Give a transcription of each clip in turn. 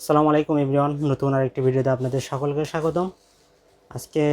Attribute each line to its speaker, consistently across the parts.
Speaker 1: আসসালামু আলাইকুম এভরিওয়ান নতুন আরেকটি ভিডিওতে আপনাদের সকলকে স্বাগতম। আজকে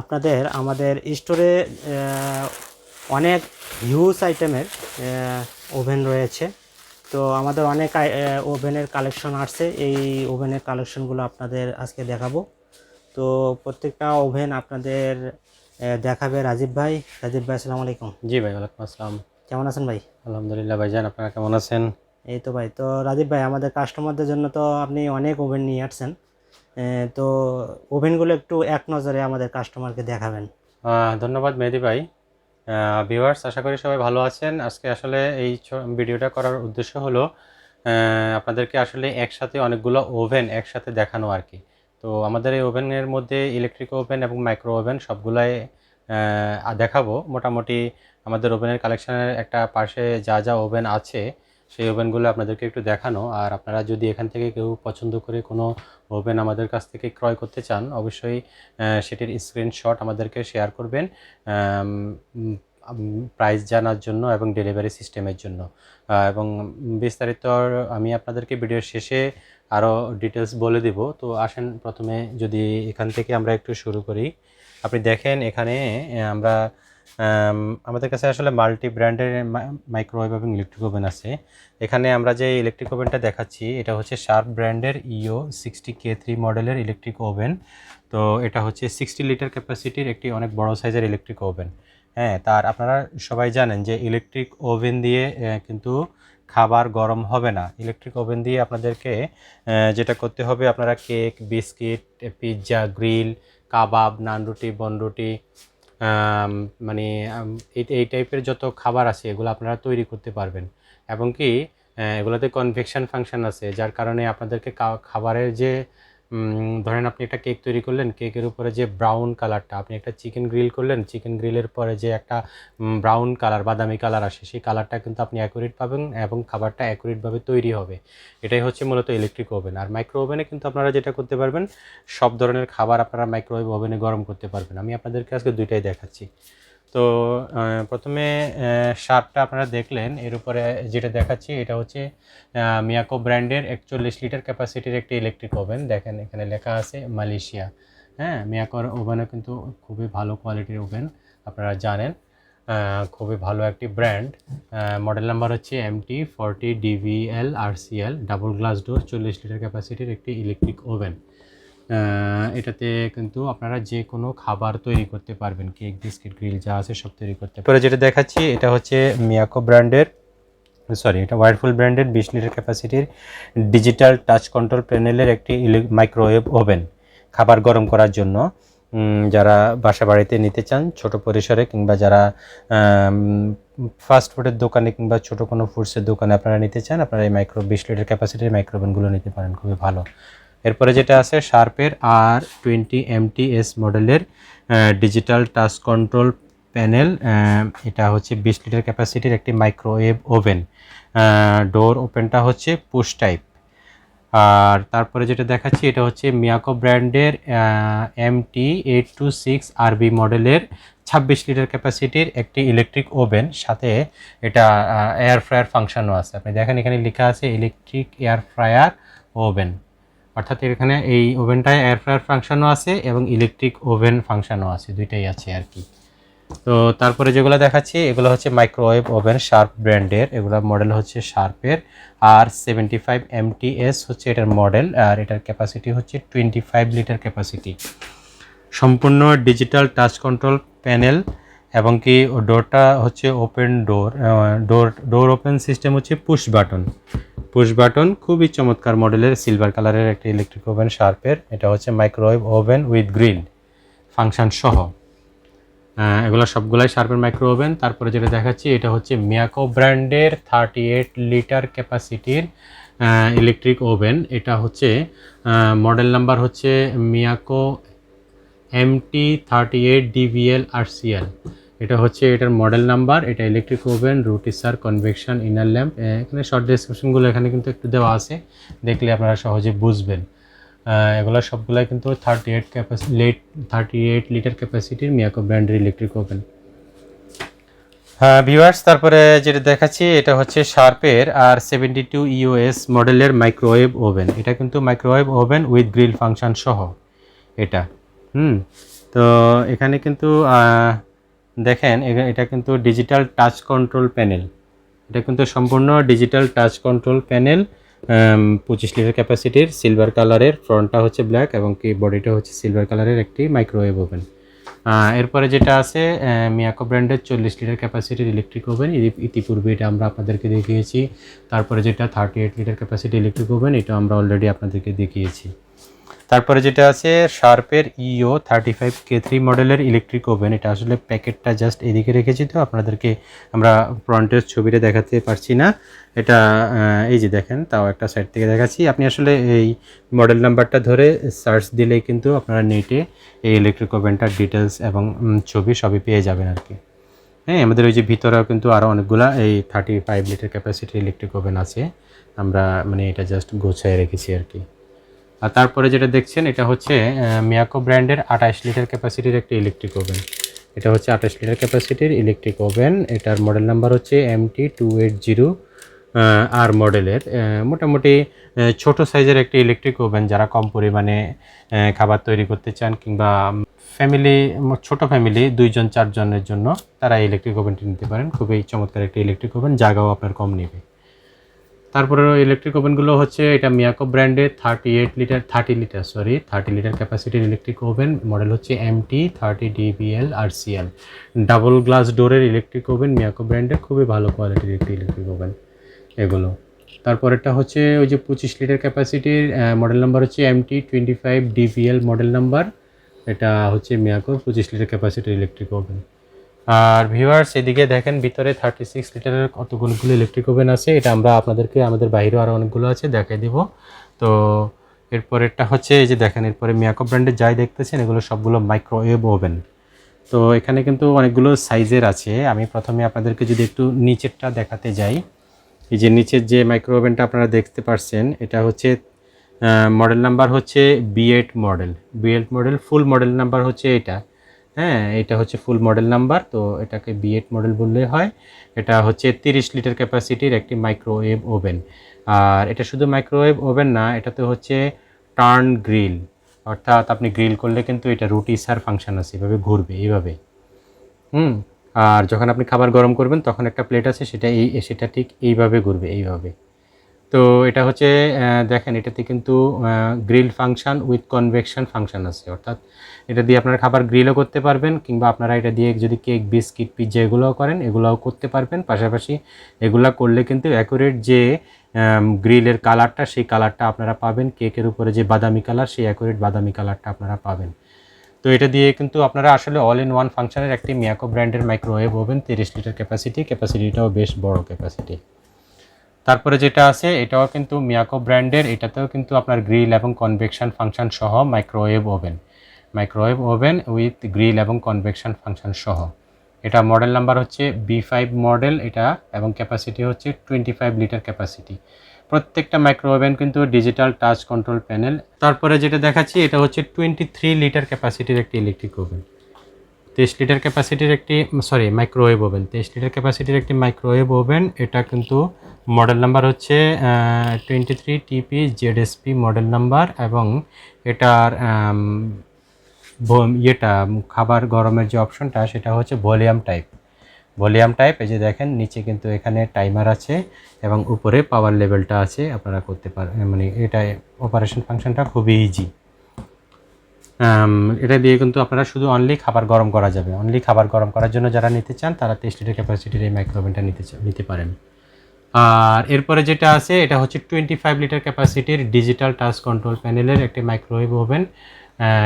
Speaker 1: আপনাদের আমাদের স্টোরে অনেক হিউজ আইটেমের ওভেন রয়েছে। তো আমাদের অনেক ওভেনের কালেকশন আসছে। এই ওভেনের কালেকশনগুলো আপনাদের আজকে দেখাবো। তো প্রত্যেকটা ওভেন আপনাদের দেখাবে রাজীব ভাই। রাজীব ভাই আসসালামু আলাইকুম।
Speaker 2: জি ভাই ওয়ালাইকুম আসসালাম।
Speaker 1: কেমন আছেন ভাই?
Speaker 2: আলহামদুলিল্লাহ ভাইজান আপনারা কেমন আছেন?
Speaker 1: এই তো ভাই, তো রাজীব ভাই, আমাদের কাস্টমারদের জন্য তো আপনি অনেক ওভেন নিয়ে আসছেন। তো ওভেনগুলো একটু এক নজরে আমাদের কাস্টমারকে দেখাবেন।
Speaker 2: ধন্যবাদ মেহেদি ভাই। ভিউয়ার্স আশা করি সবাই ভালো আছেন। আজকে আসলে এই ভিডিওটা করার উদ্দেশ্য হলো আপনাদেরকে আসলে একসাথে অনেকগুলো ওভেন একসাথে দেখানো আর কি। তো আমাদের এই ওভেনের মধ্যে ইলেকট্রিক ওভেন এবং মাইক্রো ওভেন সবগুলাই দেখাবো। মোটামুটি আমাদের ওভেনের কালেকশনের একটা পাশে যা যা ওভেন আছে সেই ওভেনগুলো আপনাদেরকে একটু দেখানো। আর আপনারা যদি এখান থেকে কেউ পছন্দ করে কোনো ওভেন আমাদের কাছ থেকে ক্রয় করতে চান অবশ্যই সেটির স্ক্রিনশট আমাদেরকে শেয়ার করবেন প্রাইস জানার জন্য এবং ডেলিভারি সিস্টেমের জন্য। এবং বিস্তারিত আমি আপনাদেরকে ভিডিওর শেষে আরও ডিটেলস বলে দিব। তো আসেন প্রথমে যদি এখান থেকে আমরা একটু শুরু করি। আপনি দেখেন এখানে আমরা আম, আমাদের কাছে আসলে মাল্টি ব্র্যান্ডের মাইক্রোওয়েভ এবং ইলেকট্রিক ওভেন আছে। এখানে আমরা যে ইলেকট্রিক ওভেনটা দেখাচ্ছি, এটা হচ্ছে শার্প ব্র্যান্ডের E O sixty K three মডেলের ইলেকট্রিক ওভেন তো এটা হচ্ছে সিক্সটি লিটার ক্যাপাসিটির একটি অনেক বড় সাইজের ইলেকট্রিক ওভেন হ্যাঁ তার আপনারা সবাই জানেন যে ইলেকট্রিক ওভেন দিয়ে কিন্তু খাবার গরম হবে না। ইলেকট্রিক ওভেন দিয়ে আপনাদেরকে যেটা করতে হবে আপনারা cake biscuit pizza grill kebab naan রুটি বন রুটি মানে এই টাইপের যত খাবার আছে, এগুলো আপনারা তৈরি করতে পারবেন। এবং কি এগুলোতে কনভেকশন ফাংশন আছে, যার কারণে আপনাদেরকে খাবারের যে ধরেন আপনি একটা কেক তৈরি করলেন কেকের উপরে যে ব্রাউন কালারটা আপনি একটা চিকেন গ্রিল করলেন চিকেন গ্রিলের পরে যে একটা ব্রাউন কালার বাদামি কালার আসে, সেই কালারটা কিন্তু আপনি অ্যাকুরেট পাবেন এবং খাবারটা অ্যাকুরেটভাবে তৈরি হবে। এটাই হচ্ছে মূলত ইলেকট্রিক ওভেন আর মাইক্রো ওভেনে কিন্তু আপনারা যেটা করতে পারবেন, সব ধরনের খাবার আপনারা মাইক্রোওয়েভ ওভেনে গরম করতে পারবেন। আমি আপনাদেরকে আজকে দুইটাই দেখাচ্ছি। তো প্রথমে শার্পটা আপনারা দেখলেন। এর উপরে যেটা দেখাচ্ছি, এটা হচ্ছে মিয়াকো ব্র্যান্ডের একচল্লিশ লিটার ক্যাপাসিটির একটি ইলেকট্রিক ওভেন দেখেন, এখানে লেখা আছে মালয়েশিয়া। হ্যাঁ মিয়াকোর ওভেনও কিন্তু খুবই ভালো কোয়ালিটির ওভেন আপনারা জানেন। খুবই ভালো একটি ব্র্যান্ড মডেল নাম্বার হচ্ছে এমটি ফর্টি ডিভিএল আর আরসিএল ডাবল গ্লাস ডোর চল্লিশ লিটার ক্যাপাসিটির একটি ইলেকট্রিক ওভেন এটাতে কিন্তু আপনারা যে কোনো খাবার তৈরি করতে পারবেন। কেক, বিস্কিট, গ্রিল যা আছে সব তৈরি করতে পরে যেটা দেখাচ্ছি, এটা হচ্ছে মিয়াকো ব্র্যান্ডের, সরি, এটা ওয়াইরফুল ব্র্যান্ডের বিশ লিটার ক্যাপাসিটির ডিজিটাল টাচ কন্ট্রোল প্যানেলের একটি মাইক্রোওয়েভ ওভেন খাবার গরম করার জন্য। যারা বাসা বাড়িতে নিতে চান, ছোট পরিসরে কিংবা যারা ফাস্ট ফুডের দোকানে কিংবা ছোট কোনো ফুডসের দোকানে আপনারা নিতে চান, আপনারা এই মাইক্রো, বিশ লিটার ক্যাপাসিটির মাইক্রোওভেনগুলো নিতে পারেন, খুবই ভালো। এরপরে যেটা আছে শার্পের আর টোয়েন্টি এমটিএস মডেলের ডিজিটাল টাচ কন্ট্রোল প্যানেল এটা হচ্ছে বিশ লিটার ক্যাপাসিটির একটি মাইক্রোওয়েভ ওভেন ডোর ওপেনটা হচ্ছে পুশ টাইপ আর তারপরে যেটা দেখাচ্ছি, এটা হচ্ছে মিয়াকো ব্র্যান্ডের M T eight two six RB মডেলের ছাব্বিশ লিটার ক্যাপাসিটির একটি ইলেকট্রিক ওভেন সাথে এটা এয়ার ফ্রায়ার ফাংশনও আছে। আপনি দেখেন এখানে লেখা আছে ইলেকট্রিক এয়ার ফ্রায়ার ওভেন অর্থাৎ এখানে এই ওভেনটায় এয়ার ফ্রায়ার ফাংশনও আছে এবং ইলেকট্রিক ওভেন ফাংশনও আছে, দুইটাই আছে আর কি। তো তারপরে যেগুলো দেখাচ্ছি, এগুলো হচ্ছে মাইক্রোওয়েভ ওভেন শার্প ব্র্যান্ডের এগুলো মডেল হচ্ছে শার্পের আর সেভেন্টি ফাইভ এমটিএস হচ্ছে এটার মডেল আর এটার ক্যাপাসিটি হচ্ছে টোয়েন্টি ফাইভ লিটার ক্যাপাসিটি সম্পূর্ণ ডিজিটাল টাচ কন্ট্রোল প্যানেল এবং কি ডোরটা হচ্ছে open door door door open system হচ্ছে পুশ বাটন পুশ বাটন খুবই চমৎকার মডেলের সিলভার কালারের একটি ইলেকট্রিক ওভেন শার্পের এটা হচ্ছে microwave oven with grill function সহ। এগুলো সবগুলাই শার্পের মাইক্রো ওভেন তারপরে যেটা দেখাচ্ছি, এটা হচ্ছে মিয়াকো ব্র্যান্ডের থার্টি এইট লিটার ক্যাপাসিটির ইলেকট্রিক ওভেন এটা হচ্ছে মডেল নাম্বার হচ্ছে Miyako MT thirty eight DVL RCL এটা হচ্ছে এটার মডেল নাম্বার এটা electric oven rotisserie convection inner lamp এখানে শর্ট ডেসক্রিপশনগুলো এখানে কিন্তু একটু দেওয়া আছে, দেখলে আপনারা সহজে বুঝবেন। এগুলো সবগুলাই কিন্তু thirty eight capacity thirty eight litre ক্যাপাসিটির Miyako ব্র্যান্ডের ইলেকট্রিক ওভেন হ্যাঁ ভিউয়ার্স তারপরে যেটা দেখাচ্ছি, এটা হচ্ছে শার্পের আর সেভেন্টি টু ইউএস মডেলের মাইক্রোওয়েভ ওভেন এটা কিন্তু microwave oven with grill function সহ এটা। হুম, তো এখানে কিন্তু দেখেন এটা কিন্তু ডিজিটাল টাচ কন্ট্রোল প্যানেল এটা কিন্তু সম্পূর্ণ ডিজিটাল টাচ কন্ট্রোল প্যানেল পঁচিশ লিটার ক্যাপাসিটির সিলভার কালারের ফ্রন্টটা হচ্ছে ব্ল্যাক এবং কি বডিটা হচ্ছে সিলভার কালারের একটি মাইক্রোওয়েভ ওভেন এরপরে যেটা আছে মিয়াকো ব্র্যান্ডের চল্লিশ লিটার ক্যাপাসিটির ইলেকট্রিক ওভেন ইতিপূর্বে এটা আমরা আপনাদেরকে দেখিয়েছি। তারপরে যেটা thirty eight litre capacity electric oven এটা আমরা অলরেডি আপনাদেরকে দেখিয়েছি। তারপরে যেটা আছে শার্পের EO thirty five K three মডেলের ইলেকট্রিক ওভেন এটা আসলে প্যাকেটটা জাস্ট এদিকে রেখেছি তো, আপনাদেরকে আমরা ফ্রন্টের ছবিটা দেখাতে পারছি না। এটা এই যে দেখেন, তাও একটা সাইড থেকে দেখাচ্ছি। আপনি আসলে এই মডেল নাম্বারটা ধরে সার্চ দিলেই কিন্তু আপনারা নেটে এই ইলেকট্রিক ওভেনটার ডিটেলস এবং ছবি সবই পেয়ে যাবেন আর কি। হ্যাঁ আমাদের ওই যে ভিতরেও কিন্তু আরও অনেকগুলা এই থার্টি ফাইভ লিটার ক্যাপাসিটির ইলেকট্রিক ওভেন আছে। আমরা মানে এটা জাস্ট গোছায় রেখেছি আর কি। আর তারপরে যেটা দেখছেন, এটা হচ্ছে মিয়াকো ব্র্যান্ডের আঠাশ লিটার ক্যাপাসিটির একটি ইলেকট্রিক ওভেন এটা হচ্ছে আঠাশ লিটার ক্যাপাসিটির ইলেকট্রিক ওভেন এটার মডেল নাম্বার হচ্ছে M T eight zero R মডেলের মোটামুটি ছোট সাইজের একটি ইলেকট্রিক ওভেন যারা কম পরিমাণে খাবার তৈরি করতে চান কিংবা ফ্যামিলি ছোট ফ্যামিলি দুইজন, চারজনের জন্য তারা ইলেকট্রিক ওভেনটি নিতে পারেন। খুবই চমৎকার একটি ইলেকট্রিক ওভেন জায়গাও আপনার কম নেবে। তারপরে ইলেকট্রিক ওভেনগুলো হচ্ছে এটা মিয়াকো ব্র্যান্ডের thirty eight litre thirty litre sorry thirty litre ক্যাপাসিটির electric oven model হচ্ছে M T thirty DBL R CL double glass ডোরের ইলেকট্রিক ওভেন মিয়াকো ব্র্যান্ডের খুবই ভালো কোয়ালিটির একটি ইলেকট্রিক ওভেন এগুলো। তারপরেরটা হচ্ছে ওই যে পঁচিশ লিটার ক্যাপাসিটির মডেল নাম্বার হচ্ছে M T twenty five DBL model number এটা হচ্ছে মিয়াকোর পঁচিশ লিটার ক্যাপাসিটির ইলেকট্রিক ওভেন আর ভিউয়ার্স এদিকে দেখেন ভিতরে থার্টি সিক্স লিটারের কতগুলো ইলেকট্রিক ওভেন আছে, এটা আমরা আপনাদেরকে, আমাদের বাইরেও আরও অনেকগুলো আছে, দেখাই দিব। তো এরপরেরটা হচ্ছে, এই যে দেখেন, এরপরে মিয়াকো ব্র্যান্ডের যাই দেখতেছেন, এগুলো সবগুলো মাইক্রোওয়েভ ওভেন তো এখানে কিন্তু অনেকগুলো সাইজের আছে। আমি প্রথমে আপনাদেরকে যদি একটু নিচেরটা দেখাতে যাই, এই যে নিচের যে মাইক্রো ওভেনটা আপনারা দেখতে পারছেন, এটা হচ্ছে মডেল নাম্বার হচ্ছে B model B model full model number হচ্ছে এটা। হ্যাঁ এটা হচ্ছে ফুল মডেল নাম্বার তো এটাকে বি এইট মডেল বললে হয়। এটা হচ্ছে তিরিশ লিটার ক্যাপাসিটির একটি মাইক্রোওয়েভ ওভেন আর এটা শুধু মাইক্রোওয়েভ ওভেন না, এটাতে হচ্ছে টার্ন গ্রিল অর্থাৎ আপনি গ্রিল করলে কিন্তু এটা রুটি সার ফাংশন আছে, এভাবে ঘুরবে, এইভাবে। হুম, আর যখন আপনি খাবার গরম করবেন, তখন একটা প্লেট আছে, সেটা এই, সেটা ঠিক এইভাবে ঘুরবে, এইভাবে। তো এটা হচ্ছে দেখেন, এটাতে কিন্তু grill function with convection function আছে। অর্থাৎ এটা দিয়ে আপনারা খাবার গ্রিলও করতে পারবেন, কিংবা আপনারা এটা দিয়ে যদি কেক, বিস্কিট পিৎজা এগুলোও করেন, এগুলোও করতে পারবেন। পাশাপাশি এগুলো করলে কিন্তু অ্যাকুরেট যে গ্রিলের কালারটা সেই কালারটা আপনারা পাবেন। কেকের উপরে যে বাদামি কালার সেই অ্যাকুরেট বাদামি কালারটা আপনারা পাবেন। তো এটা দিয়ে কিন্তু আপনারা আসলে অল ইন ওয়ান ফাংশনের একটি মিয়াকো ব্র্যান্ডের মাইক্রোওয়েভ ওভেন তিরিশ লিটার ক্যাপাসিটি ক্যাপাসিটিটাও বেশ বড় ক্যাপাসিটি তারপরে যেটা আছে, এটাও কিন্তু মিয়াকো ব্র্যান্ডের, এটাতেও কিন্তু আপনার গ্রিল এবং কনভেকশন ফাংশন সহ microwave oven. Microwave oven with grill এবং কনভেকশন ফাংশন সহ। এটা মডেল নাম্বার হচ্ছে বি ফাইভ মডেল এটা, এবং ক্যাপাসিটি হচ্ছে টোয়েন্টি ফাইভ লিটার ক্যাপাসিটি। প্রত্যেকটা মাইক্রো ওভেন কিন্তু ডিজিটাল টাচ কন্ট্রোল প্যানেল। তারপরে যেটা দেখাচ্ছি, এটা হচ্ছে টোয়েন্টি থ্রি লিটার ক্যাপাসিটির একটি ইলেকট্রিক ওভেন তেইশ লিটার ক্যাপাসিটির একটি সরি মাইক্রোওয়েভ ওভেন তেইশ লিটার ক্যাপাসিটির একটি মাইক্রোওয়েভ ওভেন এটা কিন্তু মডেল নাম্বার হচ্ছে twenty three TP ZSP model number এবং এটার ইয়েটা, খাবার গরমের যে অপশনটা সেটা হচ্ছে ভলিউম টাইপ ভলিউম টাইপ এই যে দেখেন, নিচে কিন্তু এখানে টাইমার আছে এবং উপরে পাওয়ার লেভেলটা আছে। আপনারা করতে পারেন মানে এটা অপারেশন ফাংশনটা খুবই ইজি এটা দিয়ে কিন্তু আপনারা শুধু অনলি খাবার গরম করা যাবে। অনলি খাবার গরম করার জন্য যারা নিতে চান, তারা তেইশ লিটার ক্যাপাসিটির এই মাইক্রোওভেনটা নিতে নিতে পারেন। আর এরপরে যেটা আছে, এটা হচ্ছে টোয়েন্টি ফাইভ লিটার ক্যাপাসিটির ডিজিটাল টাচ কন্ট্রোল প্যানেলের একটি মাইক্রোওয়েভ ওভেন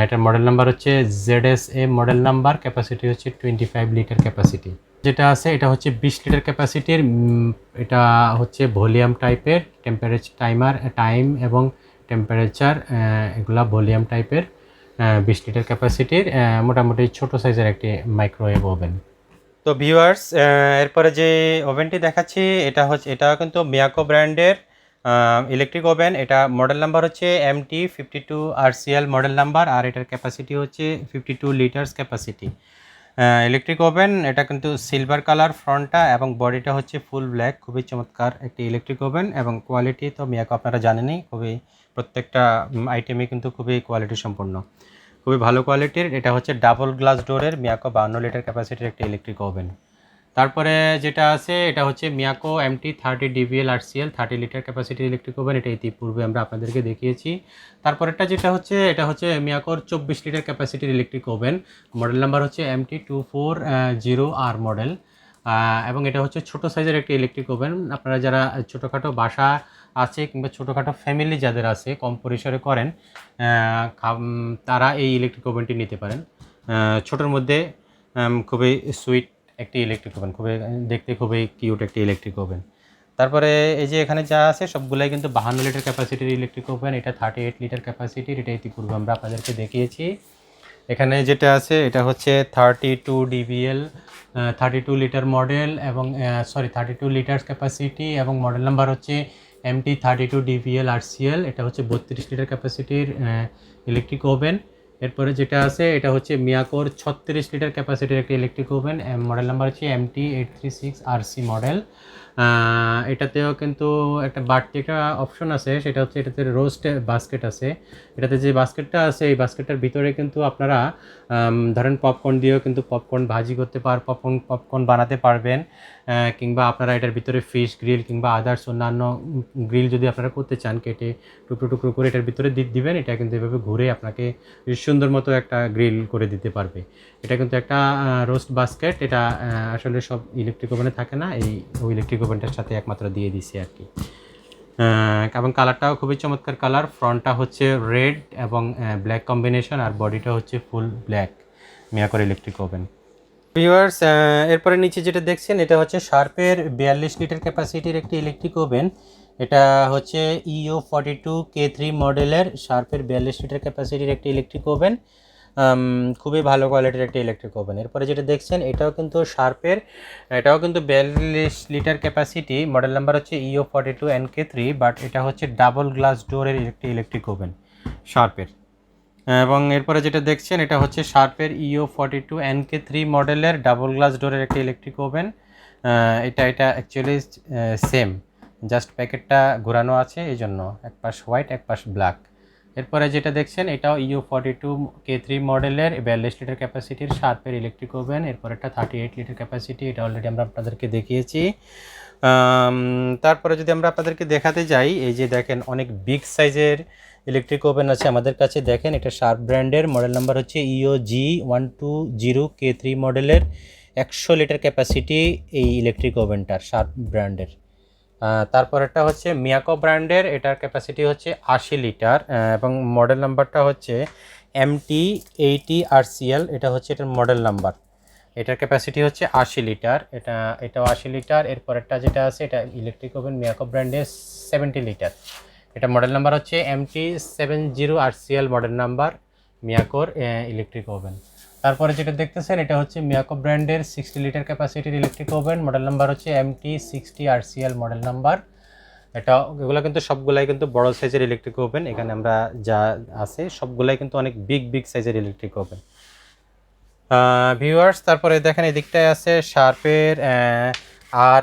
Speaker 2: এটার মডেল নাম্বার হচ্ছে Z S A model number capacity হচ্ছে টোয়েন্টি ফাইভ লিটার ক্যাপাসিটি যেটা আছে, এটা হচ্ছে বিশ লিটার ক্যাপাসিটির এটা হচ্ছে ভলিউম টাইপের টেম্পারেচার টাইমার টাইম এবং টেম্পারেচার এগুলা ভলিউম টাইপের বিশ লিটার ক্যাপাসিটির মোটামুটি ছোট সাইজের একটি মাইক্রোওয়েভ ওভেন তো ভিউয়ার্স এরপরে যে ওভেনটি দেখাচ্ছি, এটা হচ্ছে এটা কিন্তু মিয়াকো ব্র্যান্ডের ইলেকট্রিক ওভেন এটা মডেল নাম্বার হচ্ছে M T fifty two R model number আর এটার ক্যাপাসিটি হচ্ছে fifty two litres capacity electric oven এটা কিন্তু সিলভার কালার ফ্রন্টটা এবং বডিটা হচ্ছে ফুল ব্ল্যাক খুবই চমৎকার একটি ইলেকট্রিক ওভেন এবং কোয়ালিটি তো মিয়াকো আপনারা জানেনই, খুবই প্রত্যেকটা আইটেমই কিন্তু খুবই কোয়ালিটি সম্পন্ন। খুবই ভালো কোয়ালিটির এটা হচ্ছে ডাবল গ্লাস ডোরের মিয়াকো বান্ন লিটার ক্যাপাসিটির একটি ইলেকট্রিক ওভেন তারপরে যেটা আছে, এটা হচ্ছে Miyako MT thirty DVL RCL thirty litre ক্যাপাসিটির electric oven এটা ইতিপূর্বে আমরা আপনাদেরকে দেখিয়েছি। তারপরেরটা যেটা হচ্ছে, এটা হচ্ছে মিয়াকোর চব্বিশ লিটার ক্যাপাসিটির ইলেকট্রিক ওভেন মডেল নাম্বার হচ্ছে MT two four zero R model এবং এটা হচ্ছে ছোট সাইজের একটি ইলেকট্রিক ওভেন আপনারা যারা ছোটোখাটো বাসা আছে কিংবা ছোটোখাটো ফ্যামিলি যাদের আছে, কম পরিসরে করেন তারা এই ইলেকট্রিক ওভেনটি নিতে পারেন। ছোটোর মধ্যে খুবই সুইট একটি ইলেকট্রিক ওভেন খুবই, দেখতে খুবই কিউট একটি ইলেকট্রিক ওভেন তারপরে এই যে এখানে যা আছে, সবগুলাই কিন্তু বাহান্ন লিটার ক্যাপাসিটির ইলেকট্রিক ওভেন এটা থার্টি এইট লিটার ক্যাপাসিটির এটা ইতিপূর্বে আমরা আপনাদেরকে দেখিয়েছি। এখানে যেটা আছে, এটা হচ্ছে thirty two DBL thirty two litre model এবং sorry thirty two litre capacity এবং মডেল নাম্বার হচ্ছে MT thirty two DBL RCL এটা হচ্ছে বত্রিশ লিটার ক্যাপাসিটির ইলেকট্রিক ওভেন এরপরে যেটা আছে, এটা হচ্ছে মিয়াকোর ছত্রিশ লিটার ক্যাপাসিটির একটা ইলেকট্রিক ওভেন মডেল নাম্বার হচ্ছে MT eight three six RC model এটাতেও কিন্তু একটা বাড়তি একটা অপশন আছে, সেটা হচ্ছে এটাতে রোস্ট বাস্কেট আছে। এটাতে যে বাস্কেটটা আছে, এই বাস্কেটটার ভিতরে কিন্তু আপনারা ধরেন পপকর্ন দিয়েও কিন্তু পপকর্ন ভাজি করতে পার পপকর্ন পপকর্ন বানাতে পারবেন। কিংবা আপনারা এটার ভিতরে ফিশ গ্রিল কিংবা আদার্স অন্যান্য গ্রিল যদি আপনারা করতে চান, কেটে টুকরো টুকরো করে এটার ভিতরে দিবেন, এটা কিন্তু এভাবে ঘুরে আপনাকে সুন্দর মতো একটা গ্রিল করে দিতে পারবে। এটা কিন্তু একটা রোস্ট বাস্কেট এটা আসলে সব ইলেকট্রিক ওভেনে থাকে না, এই ইলেকট্রিক ওভেনটার সাথে একমাত্র দিয়ে দিছি আর কি। এবং কালারটাও খুবই চমৎকার কালার ফ্রন্টটা হচ্ছে রেড এবং ব্ল্যাক কম্বিনেশন আর বডিটা হচ্ছে full black Miyako electric oven viewers এরপরে নিচে যেটা দেখছেন, এটা হচ্ছে শার্পের বিয়াল্লিশ লিটার ক্যাপাসিটির একটি ইলেকট্রিক ওভেন এটা হচ্ছে ইও ফর্টি টু কে থ্রি মডেলের শার্পের বিয়াল্লিশ লিটার ক্যাপাসিটির একটি ইলেকট্রিক ওভেন খুবই ভালো কোয়ালিটির একটি ইলেকট্রিক ওভেন এরপরে যেটা দেখছেন, এটাও কিন্তু শার্পের এটাও কিন্তু বিয়াল্লিশ লিটার ক্যাপাসিটি। মডেল নাম্বার হচ্ছে EO forty two N K three but এটা হচ্ছে ডাবল গ্লাস ডোরের একটি ইলেকট্রিক ওভেন শার্পের এবং এরপরে যেটা দেখছেন, এটা হচ্ছে শার্পের EO forty two N K three মডেলের ডাবল গ্লাস ডোরের একটি ইলেকট্রিক ওভেন এটা এটা অ্যাকচুয়ালি সেম জাস্ট প্যাকেটটা ঘোরানো আছে এই জন্য এক পাশ হোয়াইট এক পাশ ব্ল্যাক এরপরে যেটা দেখছেন, এটাও U forty two K three মডেলের বিয়াল্লিশ লিটার ক্যাপাসিটির শার্পের ইলেকট্রিক ওভেন এরপর একটা থার্টি এইট লিটার ক্যাপাসিটি এটা অলরেডি আমরা আপনাদেরকে দেখিয়েছি। তারপরে যদি আমরা আপনাদেরকে দেখাতে যাই, এই যে দেখেন, অনেক বিগ সাইজের ইলেকট্রিক ওভেন আছে আমাদের কাছে। দেখেন, এটা শার্প ব্র্যান্ডের মডেল নাম্বার হচ্ছে EO G one two zero K three মডেলের একশো লিটার ক্যাপাসিটি এই ইলেকট্রিক ওভেনটার শার্প ব্র্যান্ডের তারপর একটা হচ্ছে মিয়াকো ব্র্যান্ডের, এটার ক্যাপাসিটি হচ্ছে আশি লিটার এবং মডেল নাম্বারটা হচ্ছে এমটি এইটি আরসিএল এটা হচ্ছে এটার মডেল নাম্বার এটার ক্যাপাসিটি হচ্ছে আশি লিটার, এটা, এটাও আশি লিটার এরপরেরটা যেটা আছে, এটা ইলেকট্রিক ওভেন মিয়াকো ব্র্যান্ডের সেভেন্টি লিটার। এটা মডেল নাম্বার হচ্ছে MT seven zero RCL model number মিয়াকোর electric oven তারপরে যেটা দেখতেছেন, এটা হচ্ছে মিয়াকো ব্র্যান্ডের সিক্সটি লিটার ক্যাপাসিটির ইলেকট্রিক ওভেন মডেল নাম্বার হচ্ছে MT sixty RCL model number এটা, এগুলো কিন্তু সবগুলাই কিন্তু বড় সাইজের ইলেকট্রিক ওভেন এখানে আমরা যা আছে, সবগুলাই কিন্তু অনেক বিগ বিগ সাইজের ইলেকট্রিক ওভেন ভিউয়ার্স তারপরে দেখেন, এদিকটায় আছে শার্পের আর